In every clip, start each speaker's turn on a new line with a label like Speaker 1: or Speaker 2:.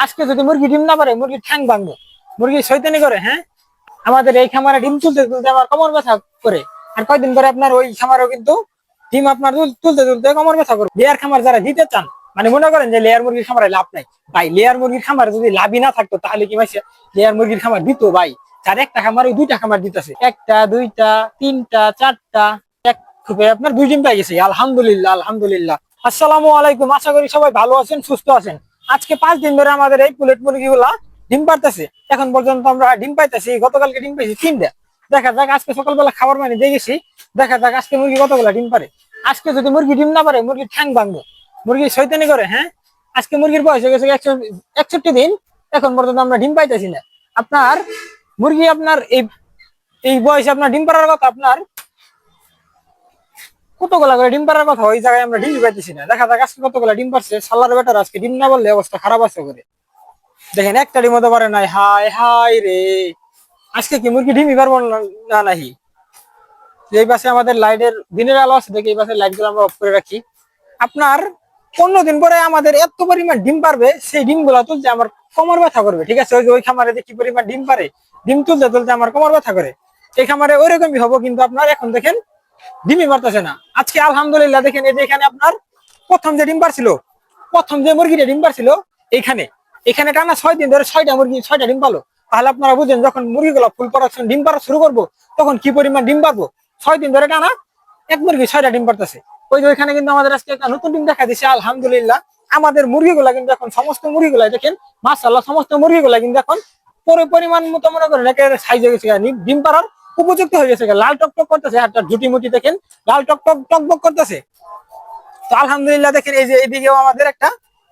Speaker 1: আজকে যদি মুরগি ডিম না পারে, মুরগি ঠ্যাং ভাঙবো। মুরগি শৈতানি করে হ্যাঁ? আমাদের এই খামারে ডিম তুলতে তুলতে আমার কোমর ব্যথা করে। আর কয়দিন পরে আপনার ওই খামারও কিন্তু ডিম আপনার তুল- তুলতে তুলতে কোমর ব্যথা করবে লেয়ার খামার যারা দিতে চান মানে মনে করেন যে লেয়ার মুরগির খামারে লাভ নাই। ভাই, লেয়ার মুরগির খামারে যদি লাভই না থাকতো, তাহলে কি মাসে লেয়ার মুরগির খামার দিত ভাই। তার একটা খামার, ওই দুইটা খামার দিতেছে। একটা, দুইটা, তিনটা, চারটা, এক খুবই আপনার দুই ডিম পাই গেছে। আলহামদুলিল্লাহ আলহামদুলিল্লাহ। আসসালামু আলাইকুম। আশা করি সবাই ভালো আছেন, সুস্থ আছেন। আজকে পাঁচ দিন ধরে আমাদের এই পুলেট মুরগিগুলা ডিম পারতেছে এখন পর্যন্ত আমরা ডিম পাইতেছি, গতকালকে ডিম পাইছি তিনটা। দেখা যাক, আজকে সকালবেলা খাবার মানে দিয়ে গেছি। দেখা যাক, আজকে মুরগি কতগুলা ডিম পারে আজকে যদি মুরগি ডিম না পারে মুরগি ঠ্যাং ভাঙবো। মুরগি শৈতানি করে হ্যাঁ? আজকে মুরগির বয়স হয়ে গেছে একশো একষট্টি দিন। এখন পর্যন্ত আমরা ডিম পাইতেছি না। আপনার মুরগি আপনার এই এই বয়সে আপনার ডিম পাড়ার কথা, আপনার কতগুলা করে ডিম পাড়ার কথা ওই জায়গায় আমরা ডিম পাইতেছি না। দেখা যাক আজকে কতগুলা ডিম পারছে সাল্লার বেটার আজকে ডিম না বললে অবস্থা খারাপ আছে করে দেখেন, একটা ডিম হতে পারে নাই। হাই হাই রে। আজকে কি মুরগি ডিমই পারব না- নাহি? এই পাশে আমাদের লাইটের দিনের আলো আছে, দেখে এই পাশে লাইটগুলো আমরা অফ করে রাখি। আপনার পনেরো দিন পরে আমাদের এত পরিমাণ ডিম পারবে, সেই ডিমগুলা তুলতে আমার কোমর ব্যথা করবে, ঠিক আছে? ওই যে ওই খামারে যে কি পরিমাণ ডিম পারে, ডিম তুলতে তুলতে আমার কোমর ব্যথা করে। এই খামারে ওইরকমই হব, কিন্তু আপনার এখন দেখেন ডিমই মারতেছে না। আজকে আলহামদুলিল্লাহ দেখেন এই যে এখানে আপনার প্রথম যে ডিম পারছিল প্রথম যে মুরগিটা ডিম পারছিল এইখানে। এখানে টানা ছয় দিন ধরে ছয়টা মুরগি, ছয়টা ডিম পালো। তাহলে আপনারা বুঝেন, যখন মুরগিগুলো ফুল প্রোডাকশন ডিম পাড়া শুরু করব, তখন কি পরিমাণ ডিম পারব ছয় দিন ধরে টানা এক মুরগি, ছয়টা ডিম পারতেছে ওই যে ওইখানে কিন্তু আমাদের আজকে একটা নতুন ডিম দেখা দিচ্ছে আলহামদুলিল্লাহ। আমাদের মুরগিগুলা কিন্তু এখন সমস্ত মুরগিগুলা দেখেন মাসাল্লাহ সমস্ত মুরগিগুলা কিন্তু এখন পরি- পরিমাণ মতো মনে করেন একেবারে সাইজ হয়ে গেছে ডিম পাড়ার উপযুক্ত হয়ে গেছে লাল টক টক করতেছে। একটা ঝুটি মুটি দেখেন, লাল টক টক টক বক করতেছে। তো আলহামদুলিল্লাহ দেখেন, এই যে এইদিকেও আমাদের একটা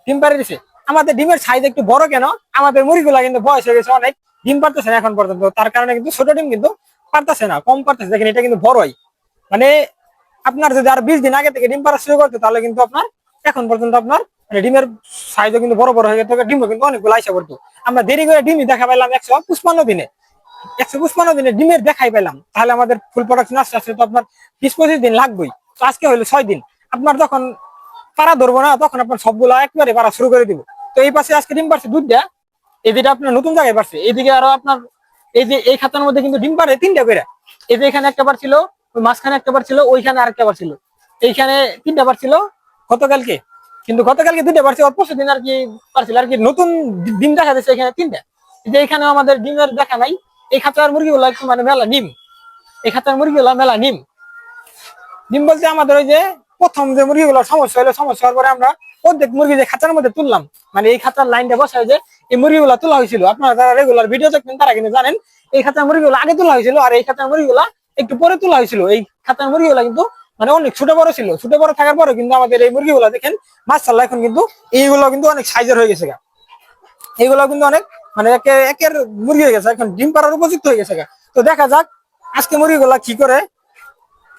Speaker 1: ডিম পাড়ে দিছে আমাদের ডিমের সাইজ একটু বড় কেন? আমাদের মুরগিগুলা কিন্তু বয়স হয়ে গেছে অনেক। ডিম পারতেছে না এখন পর্যন্ত। তার কারণে কিন্তু ছোট ডিম কিন্তু পারতেছে না, কম পারতেছে দেখেন, এটা কিন্তু বড়ই। মানে আপনার যদি আর বিশ দিন আগে থেকে ডিম পাড়া শুরু করতে, তাহলে কিন্তু আপনার এখন পর্যন্ত আপনার মানে ডিমের সাইজও কিন্তু বড় বড় হয়ে গেছে ডিমও কিন্তু অনেকগুলো আইসা পড়তো। আমরা দেরি করে ডিমই দেখা পাইলাম একশো পুষ্পান্ন দিনে। দিনে ডিমের দেখাই পেলাম। তাহলে আমাদের ফুল প্রোডাকশন আস্তে আস্তে তো আপনার বিশ পঁচিশ দিন লাগবেই। তো আজকে হলো ছয় দিন। আপনার যখন ধরবো না, তখন আপনার সবগুলো একবারে শুরু করে দিব। তো এই পাশে আজকে ডিম পারছে দুধটা এই যেটা আপনার নতুন জায়গায় পারছে এইদিকে আরও আপনার এই যে, এই খাতার মধ্যে কিন্তু ডিম পারে তিনটা করে। এই যে এখানে একটা ছিল মাঝখানে একটা ছিল ওইখানে আরেকটা ছিল এইখানে তিনটা ছিল গতকালকে, কিন্তু গতকালকে দুইটা পারছে অল্প দিন আর কি পারছিল আর কি নতুন ডিম দেখা যাচ্ছে এখানে তিনটা। যে এখানে আমাদের ডিমের দেখা নাই। এই খাতার মুরগিগুলো একটু মানে মেলা নিম। এই খাতার মুরগিগুলো মেলা নিম। ডিম বলতে আমাদের ওই যে প্রথম যে মুরগিগুলোর সমস্যা হলো সমস্যা হওয়ার পরে আমরা অর্ধেক মুরগি যে খাঁচার মধ্যে তুললাম মানে এই খাঁচার লাইনটা বসায় যে এই মুরগিগুলো তোলা হয়েছিল। আপনারা যারা রেগুলার ভিডিও দেখবেন, তারা কিন্তু জানেন, এই খাঁচার মুরগিগুলো আগে তোলা হয়েছিল আর এই খাঁচার মুরগিগুলো একটু পরে তোলা হয়েছিল। এই খাঁচার মুরগিগুলো কিন্তু মানে অনেক ছোট বড় ছিল। ছোট বড় থাকার পরে কিন্তু আমাদের এই মুরগিগুলো দেখেন মাসাল্লাহ এখন কিন্তু এইগুলো কিন্তু অনেক সাইজের হয়ে গেছে এইগুলো কিন্তু অনেক মানে একে একের মুরগি হয়ে গেছে, এখন ডিম পাড়ার উপযুক্ত হয়ে গেছে তো দেখা যাক আজকে মুরগিগুলা কি করে।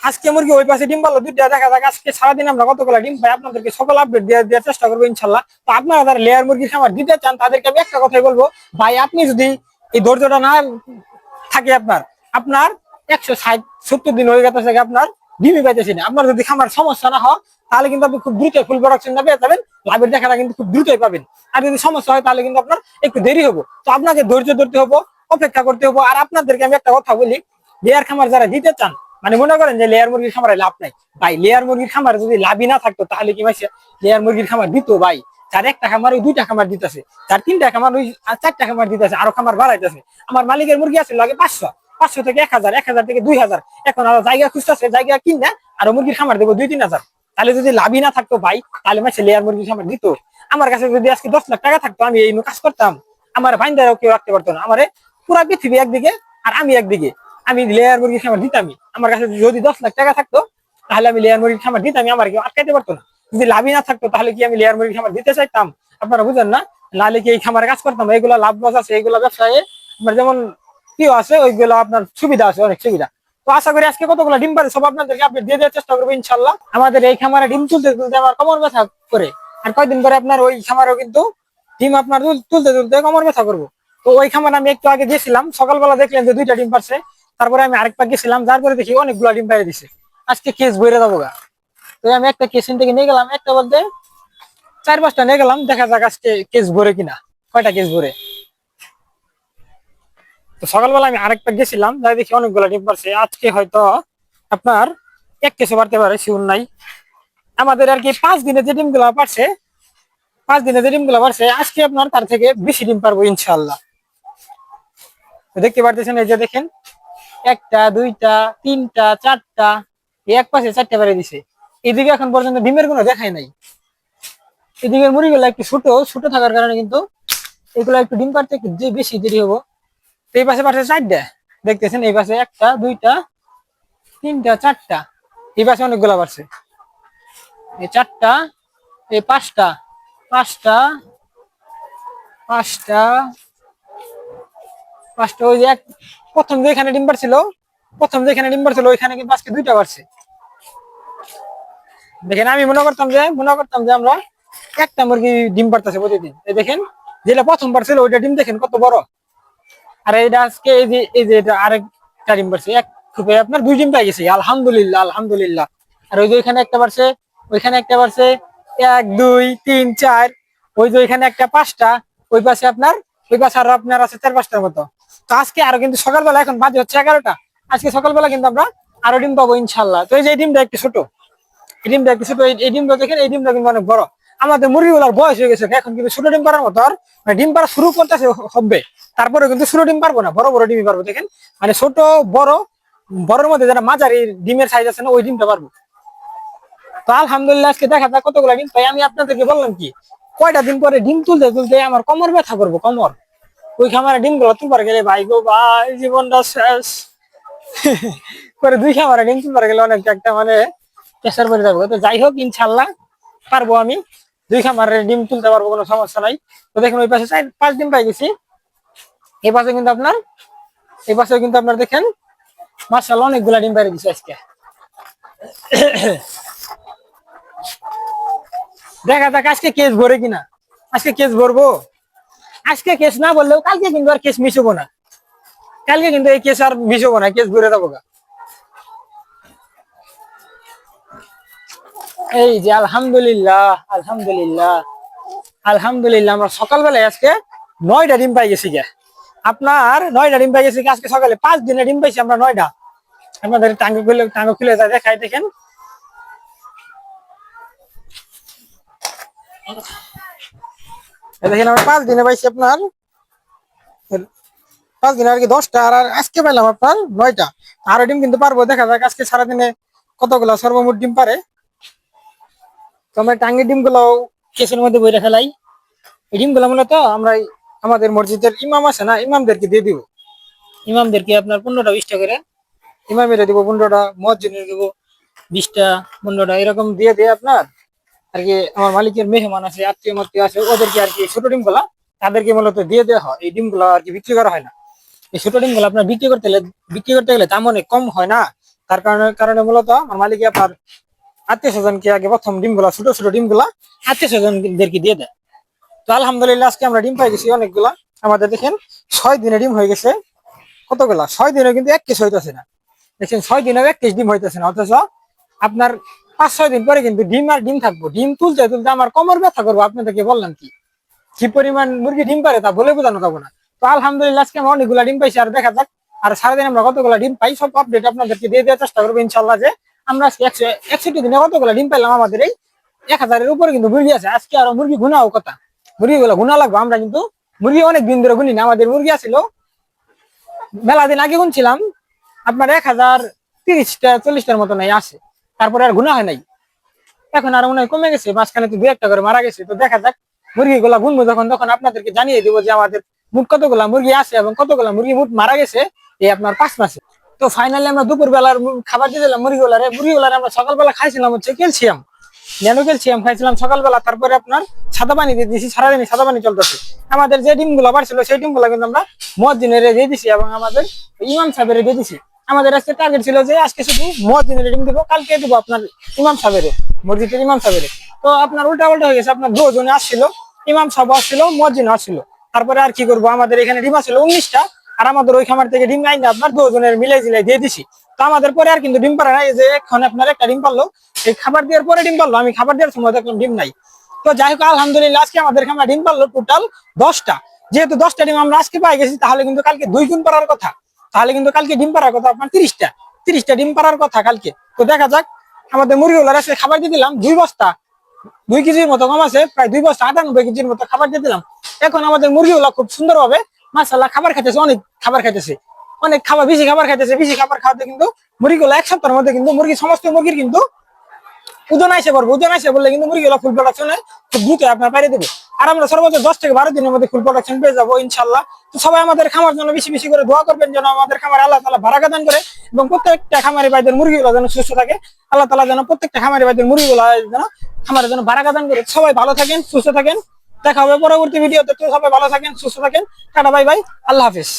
Speaker 1: আজকে মুরগি ওই পাশে ডিম পারল দুইটা, দেখা যাক আজকে সারাদিন আমরা কতগুলো ডিম পাই, আপনাদেরকে সকল আপডেট দেওয়ার চেষ্টা করব ইনশাল্লাহ। তো আপনারা যারা লেয়ার মুরগির খামার দিতে চান, তাদেরকে আমি একটা কথাই বলব, ভাই, আপনি যদি এই ধৈর্যটা না থাকে আপনার আপনার একশো ষাট, সত্তর দিন হয়ে গেছে আপনার ডিমই পাইতেছি না। আপনার যদি খামার সমস্যা না হয়, তাহলে কিন্তু আপনি খুব দ্রুত ফুল প্রোডাকশনটা পেয়ে যাবেন। লাভের দেখাটা কিন্তু খুব দ্রুতই পাবেন। আর যদি সমস্যা হয়, তাহলে কিন্তু আপনার একটু দেরি হব। তো আপনাকে ধৈর্য ধরতে হব, অপেক্ষা করতে হব। আর আপনাদেরকে আমি একটা কথা বলি লেয়ার খামার যারা দিতে চান মানে মনে করেন যে লেয়ার মুরগির খামারে লাভ নাই। ভাই লেয়ার মুরগির খামারে যদি লাভই না থাকতো, তাহলে কি মাসে লেয়ার মুরগির খামার দিত ভাই। তার একটা খামার, ওই দুইটা খামার দিতেছে। তার তিনটা খামার, ওই চারটা খামার দিতেছে, আরও খামার বাড়াইতেছে। আমার মালিকের মুরগি আছে, লাগে পাঁচশো। পাঁচশো থেকে এক হাজার এক হাজার থেকে দুই হাজার। এখন আরও জায়গা খুঁজতেছে, জায়গা কিনা আরও মুরগির খামার দেবো দুই, তিন হাজার। তাহলে যদি লাভই না থাকতো ভাই, তাহলে মাসে লেয়ার মুরগির খামার দিত। আমার কাছে যদি আজকে দশ লাখ টাকা থাকতো, আমি এই কাজ করতাম। আমার বাইন্দারাও কেউ রাখতে পারতো না। আমারে পুরা পৃথিবী একদিকে আর আমি একদিকে। আমি লেয়ার মুরগির খামার দিতামই। আমার কাছে যদি দশ লাখ টাকা থাকতো, তাহলে আমি লেয়ার মুরগির খামার দিতামই। আমার কেউ আটকাইতে পারতো না। যদি লাভই না থাকতো, তাহলে কি আমি লেয়ার মুরগির খামার দিতে চাইতাম? আপনারা বুঝেন না? নাহলে কি এই খামারে কাজ করতাম? এইগুলা লাভ লস আছে এইগুলা ব্যবসায়। যেমন প্রিয় আছে? ওইগুলো আপনার সুবিধা আছে, অনেক সুবিধা। তো আশা করি আজকে কতগুলো ডিম পারে সব আপনাদেরকে আপনি দিয়ে দেওয়ার চেষ্টা করব ইনশাল্লাহ আমাদের এই খামারে ডিম তুলতে তুলতে আমার কোমর ব্যথা করে। আর কয়দিন পরে আপনার ওই খামারেও কিন্তু ডিম আপনার তুলতে তুলতে কোমর ব্যথা করব। তো ওই খামারে আমি একটু আগে গেছিলাম, সকালবেলা দেখলেন যে দুইটা ডিম পারছে। তারপরে আমি আরেক পাক গেছিলাম তারপরে দেখি অনেকগুলো ডিম পাইয়ে দিছে। আজকে কেস বইরে যাব গা। তো আমি একটা কেস থেকে নিয়ে গেলাম, একটা বলতে চার পাঁচটা নিয়ে গেলাম, দেখা যাক আজকে কেস ভরে কিনা। কয়টা কেস ভরে? তো সকালবেলা আমি আরেকটা গেছিলাম, যাই দেখি অনেকগুলো ডিম পারছে। আজকে হয়তো আপনার এক কেসও পারতে পারে শিউর নাই। আমাদের আর কি পাঁচ দিনে যে ডিমগুলো পারছে, পাঁচ দিনে যে ডিমগুলো পারছে, আজকে আপনার তার থেকে বেশি ডিম পারব ইনশাল্লাহ দেখতে পারতেছেন, এই যে দেখেন, একটা, দুইটা, তিনটা, চারটা এক পাশে চারটে বেড়ে দিছে। এদিকে এখন পর্যন্ত ডিমের কোনো দেখাই নাই। এদিকে মুড়িগুলো একটু ছোট ছোট থাকার কারণে কিন্তু এগুলো একটু ডিম পারতে একটু যে বেশি দেরি হব তো এই পাশে পাশে চারটা। দেখতেছেন এই পাশে একটা, দুইটা, তিনটা, চারটা। এই পাশে অনেকগুলো পারছে এই চারটা, এই পাঁচটা পাঁচটা পাঁচটা পাঁচটা, ওই যে এক, প্রথম যেখানে ডিম পারছিল প্রথম যেখানে ডিম পারছিল ওইখানে কিন্তু আজকে দুইটা বাড়ছে। দেখেন, আমি মনে করতাম যে, মনে করতাম যে আমরা একটা মুরগি ডিম পারতেছে প্রতিদিন। এই দেখেন, যেটা প্রথম পারছিল ওইটা ডিম দেখেন কত বড়। আর এটা আজকে এই যে এই যে এটা আরেকটা ডিম পারছে, এক খুবই আপনার দুই ডিম পাই গেছে, আলহামদুলিল্লাহ আলহামদুলিল্লাহ। আর ওই যে ওইখানে একটা পারছে, ওইখানে একটা পারছে, এক, দুই, তিন, চার, ওই যে ওইখানে একটা পাঁচটা, ওই পাশে আপনার, ওই পাশে আরও আপনার আছে চার, পাঁচটার মতো। তো আজকে আরও কিন্তু সকালবেলা, এখন বাজে হচ্ছে এগারোটা। আজকে সকালবেলা কিন্তু আমরা আরও ডিম পাবো ইনশাল্লাহ। তো এই যে ডিমটা একটু ছোট, এই ডিমটা একটু ছোট এই ডিমটা দেখেন, এই ডিমটা কিন্তু অনেক বড়। আমাদের মুরগিগুলোর বয়স হয়ে গেছে। এখন কিন্তু ছোট ডিম পারার মতো আর মানে ডিম পাড়া শুরু করতেছে হবে। তারপরে কিন্তু ছোট ডিম পারব না, বড় বড় ডিমই পারব দেখেন। মানে ছোট, বড়, বড়র মধ্যে যারা মাঝারি ডিমের সাইজ আছে না, ওই ডিমটা পারব তো আলহামদুলিল্লাহ, আজকে দেখা যাক কতগুলো ডিম। তাই আমি আপনাদেরকে বললাম কি, কয়টা দিন পরে ডিম তুলতে তুলতে আমার কোমর ব্যথা করব, কোমর। ওই খামারে ডিমগুলো তুলবার গেলে, ভাই গো ভাই, জীবনটা শেষ। করে দুই খামারে ডিম তুলবার গেলে অনেক একটা মানে প্রেশার পড়ে যাব। তো যাই হোক, ইনশাল্লাহ পারব আমি। দুই খামারে ডিম তুলতে পারব, কোনো সমস্যা নাই। তো দেখেন, ওই পাশে পাঁচ দিন পাই গেছি। এই পাশে কিন্তু আপনার, এই পাশে কিন্তু আপনার দেখেন মার্শাল অনেকগুলা ডিম বাইরে দিচ্ছে আজকে। দেখা যাক আজকে কেস ভরে কিনা। আজকে কেস ভরবো? আজকে কেস না বললেও কালকে কিন্তু আর কেস মিশবো না। কালকে কিন্তু এই কেস আর মিশবো না, কেস ভরে দেবো গা। এই যে আলহামদুলিল্লাহ আলহামদুলিল্লাহ আলহামদুলিল্লাহ, আমরা সকালবেলায় আজকে নয়টা ডিম পাই গেছি গে আপনার নয়টা ডিম পাই গেছি আজকে সকালে পাঁচ দিনে ডিম পাইছি আমরা নয়টা। আপনাদের টাঙ্গ খুলে টাঙ্গ খুলে যা দেখাই, দেখেন। দেখেন, আমরা পাঁচ দিনে পাইছি আপনার, পাঁচ দিনে আর কি দশটা, আর আজকে পাইলাম আপনার নয়টা। আরও ডিম কিন্তু পারব, দেখা যাক আজকে সারাদিনে কতগুলো সর্বমোট ডিম পারে। তো আমরা টাঙ্গের ডিমগুলো কেসের মধ্যে বইরে ফেলাই। এই ডিমগুলো মূলত আমরা আমাদের মসজিদের ইমাম আছে না, ইমামদেরকে দিয়ে দিব। ইমামদেরকে আপনার পনেরোটা, বিশটা করে। ইমামেরা দিব পনেরোটা মসজিদের দিব বিশটা, পনেরোটা, এরকম দিয়ে দিয়ে আপনার আর কি আমার মালিকের মেহমান আছে, আত্মীয় মাত্মীয় আছে, ওদেরকে আর কি ছোট ডিমগুলা তাদেরকে মূলত দিয়ে দেওয়া হয়। এই ডিমগুলো আর কি বিক্রি করা হয় না। এই ছোট ডিমগুলো আপনার বিক্রি করতে গেলে বিক্রি করতে গেলে দাম অনেক কম হয় না। তার কারণে কারণে মূলত আমার মালিক আপনার আত্মীয় স্বজনকে আগে প্রথম ডিমগুলা ছোট ছোট ডিমগুলা আত্মীয় স্বজনদেরকে দিয়ে দেয়। তো আলহামদুলিল্লাহ আজকে আমরা ডিম পাই গেছি অনেকগুলা। আমাদের দেখেন, ছয় দিনে ডিম হয়ে গেছে। কতগুলা? ছয় দিনে কিন্তু এক কেস হইতেছে না। দেখছেন ছয় দিনে এক কেস ডিম হইতেছে না। অথচ আপনার পাঁচ, ছয় দিন পরে কিন্তু ডিম আর ডিম থাকব। ডিম তুলতে তুলতে আমার কমর ব্যথা করব। আপনাদেরকে বললাম কি? কি পরিমাণ মুরগি ডিম পারে তা বলে বোঝানো যাব না। তো আলহামদুলিল্লাহ আজকে আমরা অনেকগুলা ডিম পাইছি। আর দেখা যাক, আর সারাদিন আমরা কতগুলা ডিম পাই, সব আপডেট আপনাদেরকে দিয়ে দেওয়ার চেষ্টা করব ইনশাল্লাহ যে আমরা একশো একষট্টি দিনে কতগুলা ডিম পাইলাম আমাদের এই এক হাজারের উপরে কিন্তু মুরগি আছে। আজকে আরও মুরগি গুনাও কথা। মুরগিগুলো গুনা লাগবে, আমরা কিন্তু মুরগি অনেক দিন ধরে গুনি না আমাদের মুরগি আছিল। মেলা দিন আগে গুনছিলাম, আপনার এক হাজার তিরিশটা, চল্লিশটার মতো নাই, আসে। তারপরে আর গুণা হয় নাই। এখন আর মনে হয় কমে গেছে, মাঝখানে তো দু একটা করে মারা গেছে। তো দেখা যাক, মুরগিগুলা গুনবো যখন, তখন আপনাদেরকে জানিয়ে দিব যে আমাদের মুঠ কতগুলা মুরগি আছে এবং কতগুলা মুরগি মুঠ মারা গেছে, এই আপনার পাঁচ মাসে। তো ফাইনালি আমরা দুপুর বেলার খাবার দিয়ে দিলাম মুরগিগুলারে মুরগিগুলারে আমরা সকালবেলা খাইছিলাম হচ্ছে ক্যালসিয়াম। ন্যানো ক্যালসিয়াম খাইছিলাম সকালবেলা, তারপরে আপনার সাদা পানি দিয়ে দিয়েছি সারাদিনই সাদা পানি চলতেছে। আমাদের যে ডিমগুলো বাড়ছিল, সেই ডিমগুলো কিন্তু আমরা মসজিদের দিয়ে দিছি এবং আমাদের ইমাম সাহেবের দিয়ে দিছি। আমাদের আজকে টার্গেট ছিল যে আজকে শুধু মসজিদের ডিম দিব, কালকে দিব আপনার ইমাম সাহেবের, মসজিদের ইমাম সাহেবের। তো আপনার উল্টা উল্টা হয়ে গেছে, আপনার দুজনে আসছিল, ইমাম সাহেব আসছিল, মসজিদ আসছিল। তারপরে আর কি করব, আমাদের এখানে ডিম আসছিল উনিশটা। আর আমাদের ওই খামার থেকে ডিম আইনে আপনার দুজনের মিলে জিলাই দিয়ে দিছি। তো আমাদের পরে আর কিন্তু ডিম পারে না, এই যে এখন আপনার একটা ডিম পারল এই খাবার দেওয়ার পরে ডিম পারল আমি খাবার দেওয়ার সময় দেখলাম ডিম নাই। তো যাই হোক, আলহামদুলিল্লাহ, আজকে আমাদের খামার ডিম পারল টোটাল দশটা। যেহেতু দশটা ডিম আমরা আজকে পাই গেছি, তাহলে কিন্তু কালকে দুই গুণ পারার কথা। তাহলে কিন্তু কালকে ডিম পারার কথা, আপনার তিরিশটা। তিরিশটা ডিম পারার কথা কালকে। তো দেখা যাক, আমাদের মুরগিগুলোর আজকে খাবার দিয়ে দিলাম দুই বস্তা। দুই কেজির মতো কম আছে, প্রায় দুই বস্তা আটানব্বই কেজির মতো খাবার দিয়ে দিলাম। এখন আমাদের মুরগিগুলো খুব সুন্দরভাবে মাসাল্লাহ খাবার খাইতেছে, অনেক খাবার খাইতেছে। অনেক খাবার, বেশি খাবার খাইতেছে, বেশি খাবার খাওয়াতে কিন্তু মুরগিগুলো এক সপ্তাহের মধ্যে কিন্তু মুরগি, সমস্ত মুরগির কিন্তু ওজন আইসে পারব ওজন আইসে বললে কিন্তু মুরগিগুলো ফুল প্রোডাকশনে খুব দ্রুত আপনার পাইরে দেবে। আর আমরা সর্বোচ্চ দশ থেকে বারো দিনের মধ্যে ফুল প্রোডাকশন পেয়ে যাব ইনশাল্লাহ তো সবাই আমাদের খামার জন্য বেশি বেশি করে দোয়া করবেন যেন আমাদের খামার আল্লাহ তালা ভাড়া দান করে এবং প্রত্যেকটা খামারি ভাইদের মুরগিগুলো যেন সুস্থ থাকে। আল্লাহ তালা যেন প্রত্যেকটা খামারি ভাইদের মুরগিগুলো যেন খামারের জন্য ভাড়া দান করে। সবাই ভালো থাকেন, সুস্থ থাকেন। দেখা হবে পরবর্তী ভিডিওতে তো সবাই ভালো থাকেন, সুস্থ থাকেন। Tata, bye bye. আল্লাহ হাফিজ।